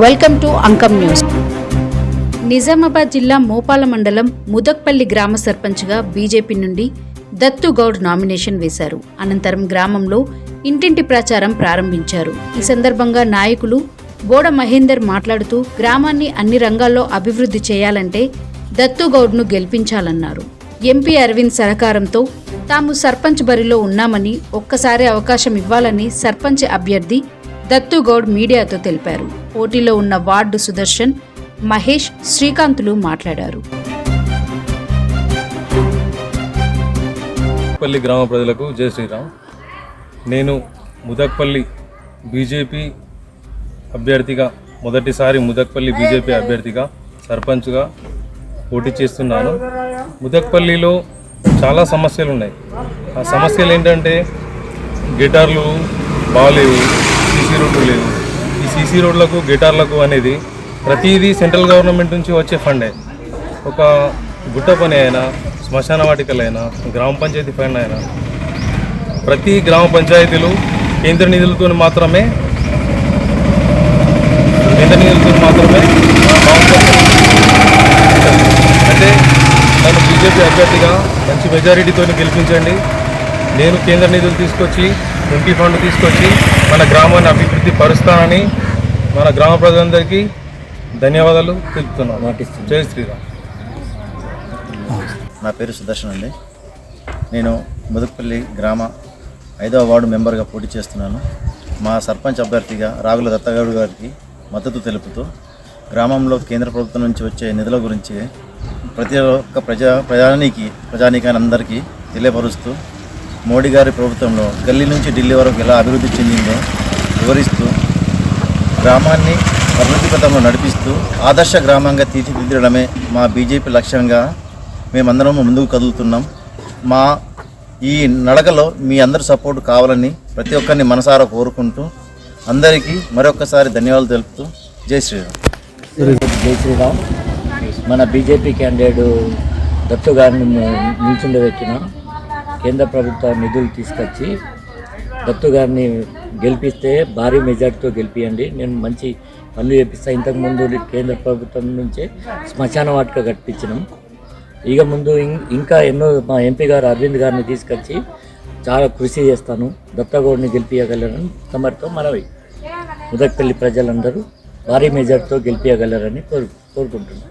Welcome to Ankam news. Nizamabad జిల్లా మోపాల మండలం ముదక్పల్లి గ్రామ సర్పంచ్గా బీజేపీ నుండి దత్తు గౌడ్ నామినేషన్ వేశారు. అనంతరం గ్రామంలో ఇంటింటి ప్రచారం ప్రారంభించారు. ఈ సందర్భంగా నాయకులు బోడ మహేందర్ మాట్లాడుతూ గ్రామాన్ని అన్ని రంగాల్లో అభివృద్ధి చేయాలంటే దత్తు గౌడ్ను గెలిపించాలన్నారు. ఎంపీ అరవింద్ సహకారంతో తాము సర్పంచ్ బరిలో ఉన్నామని ఒక్కసారి అవకాశం ఇవ్వాలని సర్పంచ్ అభ్యర్థి దత్తు గౌడ్ మీడియాతో తెలిపారు. పోటీలో ఉన్న వార్డు సుదర్శన్ మహేష్ శ్రీకాంతులు మాట్లాడారు. ముదక్పల్లి గ్రామ ప్రజలకు జయ శ్రీరామ్. నేను ముదక్పల్లి బీజేపీ అభ్యర్థిగా మొదటిసారి ముదక్పల్లి బీజేపీ అభ్యర్థిగా సర్పంచ్గా పోటీ చేస్తున్నాను. ముదక్పల్లిలో చాలా సమస్యలు ఉన్నాయి ఆ సమస్యలు ఏంటంటే గిటార్లు బాగాలేవు సీసీ రోడ్లు లేవు. ఈ సీసీ రోడ్లకు గిటార్లకు అనేది ప్రతిదీ సెంట్రల్ గవర్నమెంట్ నుంచి వచ్చే ఫండే. ఒక గుట్ట పని అయినా శ్మశాన వాటికలైనా గ్రామ పంచాయతీ ఫండ్ అయినా ప్రతి గ్రామ పంచాయతీలు కేంద్ర నిధులతో మాత్రమే కేంద్ర నిధులతో మాత్రమే అంటే నన్ను బీజేపీ అభ్యర్థిగా మంచి మెజారిటీతో గెలిపించండి. నేను కేంద్ర నిధులు తీసుకొచ్చి ఎంపీ ఫండ్ తీసుకొచ్చి మన గ్రామాన్ని అభివృద్ధి పరుస్తానని మన గ్రామ ప్రజలందరికీ ధన్యవాదాలు తెలుపుతున్నాను జై శ్రీరామ్. నా పేరు సుదర్శన్ అండి. నేను ముదుగుపల్లి గ్రామ ఐదవ వార్డు మెంబర్గా పోటీ చేస్తున్నాను. మా సర్పంచ్ అభ్యర్థిగా రాగుల దత్తగౌడ్ గారికి మద్దతు తెలుపుతూ గ్రామంలో కేంద్ర ప్రభుత్వం నుంచి వచ్చే నిధుల గురించి ప్రతి ఒక్క ప్రజా ప్రజానీకి ప్రజానీకాన్ని అందరికీ తెలియపరుస్తూ మోడీ గారి ప్రభుత్వంలో గల్లీ నుంచి ఢిల్లీ వరకు ఎలా అభివృద్ధి చెందిందో వివరిస్తూ గ్రామాన్ని అభివృద్ధి పథంలో నడిపిస్తూ ఆదర్శ గ్రామంగా తీర్చిదిద్దడమే మా బీజేపీ లక్ష్యంగా మేమందరం ముందుకు కదులుతున్నాం. మా ఈ నడకలో మీ అందరి సపోర్ట్ కావాలని ప్రతి ఒక్కరిని మనసారా కోరుకుంటూ అందరికీ మరొకసారి ధన్యవాదాలు తెలుపుతూ జై శ్రీరామ్. జై శ్రీరామ్. మన బీజేపీ క్యాండిడేట్ దత్తు గారిని నిల్చుండబెట్టిన కేంద్ర ప్రభుత్వ నిధులు తీసుకొచ్చి దత్తు గారిని గెలిపిస్తే భారీ మెజార్టీతో గెలిపియండి. నేను మంచి పనులు చేపిస్తాను ఇంతకుముందు కేంద్ర ప్రభుత్వం నుంచే శ్మశాన వాటిక కట్టించినాం. ఇక ముందు ఇంకా ఎన్నో మా ఎంపీ గారు అరవింద్ గారిని తీసుకొచ్చి చాలా కృషి చేస్తాను. దత్తగౌడిని గెలిపించగలరని తమరితో మనవి ముదక్పల్లి ప్రజలందరూ భారీ మెజార్టీతో గెలిపించగలరని కోరు కోరుకుంటున్నాను